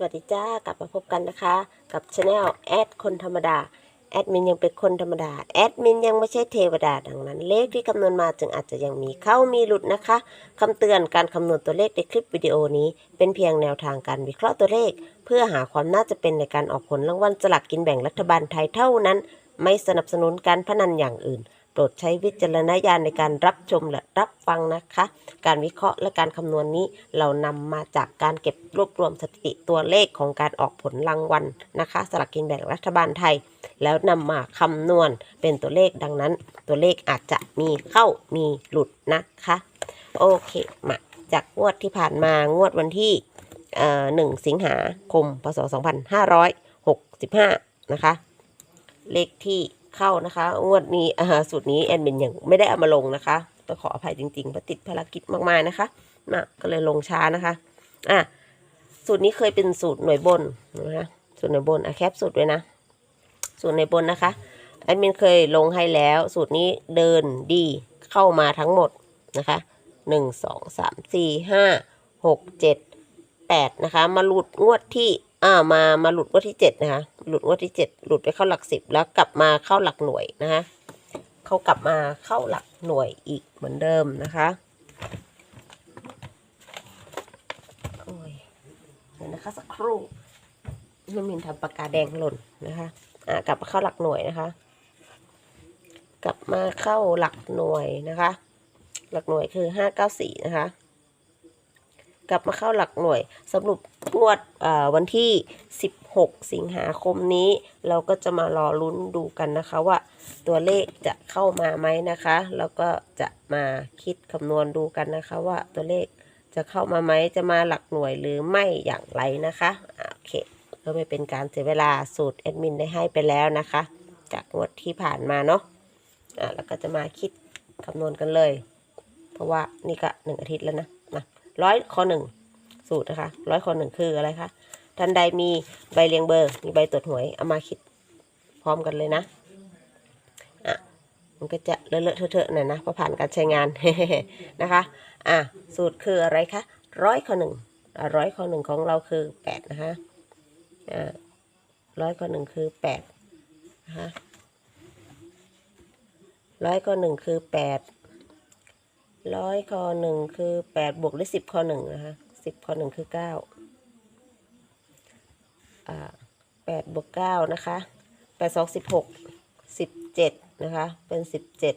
สวัสดีจ้ากลับมาพบกันนะคะ กับช anel แอดคนธรรมดาแอดมินยังเป็นคนธรรมดาแอดมินยังไม่ใช่เทวดาดังนั้น เลขที่คำนวณมาจึงอาจจะยังมีเข้ามีหลุดนะคะคำเตือนการคำนวณตัวเลขในคลิปวิดีโอนี้ เป็นเพียงแนวทางการวิเคราะห์ตัวเลข เพื่อหาความน่าจะเป็นในการออกผลรางวัลสลากกินแบ่งรัฐบาลไทยเท่านั้น ไม่สนับสนุนการพนันอย่างอื่น โปรดใช้วิจารณญาณในการรับชมและรับฟังนะคะ การวิเคราะห์และการคำนวณนี้เรานำมาจากการเก็บรวบรวมสถิติตัวเลขของการออกผลรางวัลนะคะสลากกินแบ่งรัฐบาลไทย แล้วนำมาคำนวณเป็นตัวเลขดังนั้น ตัวเลขอาจจะมีเข้ามีหลุดนะคะ โอเคมาจากงวดที่ผ่านมางวดวันที่เอ่อหนึ่งสิงหาคม พศ 2565 นะคะ เลขที่ เข้านะคะ งวดนี้อ่าสูตรนี้แอดมินยังไม่ได้เอามาลงนะคะต้องขออภัยจริงๆเพราะติดภารกิจมากๆนะคะมาก็เลยลงช้านะคะอะสูตรนี้เคยเป็นสูตรหน่วยบนนะคะสูตรหน่วยบนอะแคปสูตรด้วยนะ สูตรหน่วยบนนะคะแอดมินเคยลงให้แล้ว สูตรนี้เดินดีเข้ามาทั้งหมดนะคะหนึ่งสองสามสี่ห้าหกเจ็ดแปดนะคะ มาหลุดงวดที่อ่ามามาหลุดงวดที่เจ็ดนะคะ หลุดงวดที่เจ็ดหลุดไปเข้าหลักสิบแล้วกลับมาเข้าหลักหน่วยนะคะเขากลับมาเข้าหลักหน่วยอีกเหมือนเดิมนะคะโอ้ยเดี๋ยวนะคะสักครู่น้ำมินทำปากกาแดงหล่นนะคะอ่ากลับมาเข้าหลักหน่วยนะคะ กลับมาเข้าหลักหน่วยนะคะ หลักหน่วยคือห้าเก้าสี่นะคะ กลับมาเข้าหลักหน่วยสรุปงวดวันที่ 16 สิงหาคมนี้ เราก็จะมารอลุ้นดูกันนะคะว่า ตัวเลขจะเข้ามาไหมนะคะ แล้วก็จะมาคิดคำนวณดูกันนะคะว่าตัวเลขจะเข้ามาไหมจะมาหลักหน่วยหรือไม่อย่างไรนะคะโอเคเพื่อไม่เป็นการเสียเวลาสูตรแอดมินได้ให้ไปแล้วนะคะ จากงวดที่ผ่านมาเนาะอะแล้วก็จะมาคิดคำนวณกันเลย เพราะว่านี่ก็หนึ่งอาทิตย์แล้วนะ ร้อยข้อหนึ่งสูตรนะคะร้อยข้อหนึ่งคืออะไรคะท่านใดมีใบเรียงเบอร์ มีใบตรวจหวยเอามาคิดพร้อมกันเลยนะอะมันก็จะเลอะๆเทอะๆหน่อยนะเพราะผ่านการใช้งานนะคะอะสูตรคืออะไรคะร้อยข้อหนึ่งร้อยข้อหนึ่งของเราคือแปดนะคะอ่าร้อยข้อหนึ่งคือแปดนะคะร้อยข้อหนึ่งคือแปด ร้อยข้อหนึ่งคือแปดบวกด้วยสิบข้อหนึ่งนะคะสิบข้อหนึ่งคือเก้าแปดบวกเก้านะคะแปดสองสิบหกสิบเจ็ดนะคะ เป็นสิบเจ็ด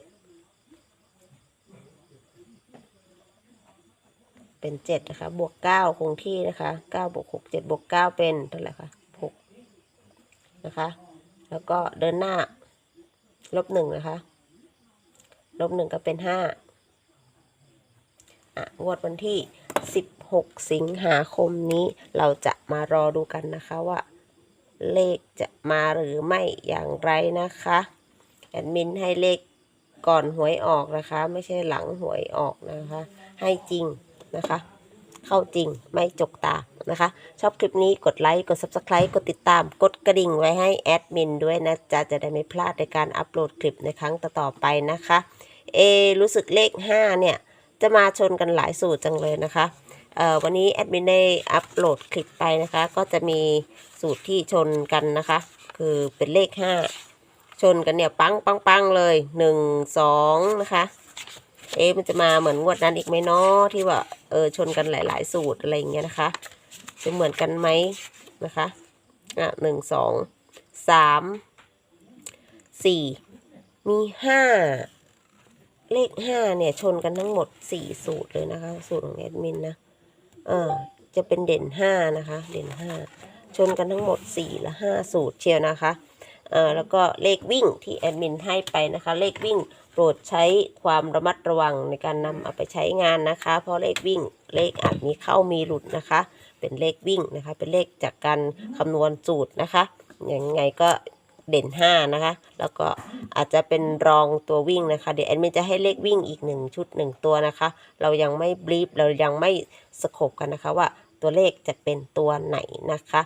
เป็นเจ็ดนะคะ บวกเก้าคงที่นะคะเก้าบวกหกเจ็ดบวกเก้าเป็นเท่าไหร่คะหกนะคะ แล้วก็เดินหน้า ลบหนึ่งนะคะ ลบหนึ่งก็เป็นห้า งวดวันที่ 16 สิงหาคมนี้เราจะมารอดูกันนะคะว่า เลขจะมาหรือไม่อย่างไรนะคะแอดมินให้เลขก่อนหวยออกนะคะ ไม่ใช่หลังหวยออกนะคะ ให้จริงนะคะ เข้าจริงไม่จกตานะคะ ชอบคลิปนี้กดไลค์ กด Subscribe กดติดตาม กดกระดิ่งไว้ให้แอดมินด้วยนะจ๊ะ จะได้ไม่พลาดในการอัปโหลดคลิปในครั้งต่อๆไปนะคะ เอ รู้สึกเลข 5 เนี่ย จะมาชนกันหลายสูตรจังเลยนะคะเอ่อวันนี้แอดมินได้อัปโหลดคลิปไปนะคะ ก็จะมีสูตรที่ชนกันนะคะ คือเป็นเลข 5 ชนกันเนี่ยปังปังปังเลย 1 2 นะคะ เอ๊มันจะมาเหมือนงวดนั้นอีกไหมเนาะที่ว่าเออชนกันหลาย ๆ สูตรอะไรอย่างเงี้ยนะคะ จะเหมือนกันไหมนะคะอะหนึ่งสองสามสี่มีห้า เลขห้าเนี่ยชนกันทั้งหมดสี่สูตรเลยนะคะ สูตรของแอดมินนะเออจะเป็นเด่นห้านะคะ เด่นห้าชนกันทั้งหมดสี่และห้าสูตรเชียวนะคะเออแล้วก็เลขวิ่งที่แอดมินให้ไปนะคะ เลขวิ่งโปรดใช้ความระมัดระวังในการนำเอาไปใช้งานนะคะ เพราะเลขวิ่งเลขอาจมีเข้ามีหลุดนะคะ เป็นเลขวิ่งนะคะ เป็นเลขจากการคำนวณสูตรนะคะยังไงก็ เด่น 5 นะคะ แล้วก็อาจจะเป็นรองตัววิ่งนะคะ เดี๋ยวแอดมินจะให้เลขวิ่งอีก 1 ชุด 1 ตัวนะคะ เรายังไม่บลีฟเรายังไม่สโคบกันนะคะว่าตัวเลขจะเป็นตัวไหนนะคะ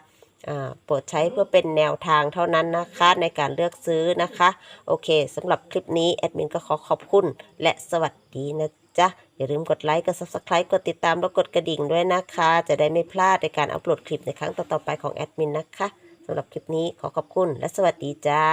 โปรดใช้เพื่อเป็นแนวทางเท่านั้นนะคะในการเลือกซื้อนะคะ โอเคสำหรับคลิปนี้แอดมินก็ขอขอบคุณและสวัสดีนะจ๊ะ อย่าลืมกดไลค์กด Subscribe กดติดตามแล้วกดกระดิ่งด้วยนะคะ จะได้ไม่พลาดในการอัปโหลดคลิปในครั้งต่อๆไปของแอดมินนะคะ สำหรับคลิปนี้ขอขอบคุณและสวัสดีจ้า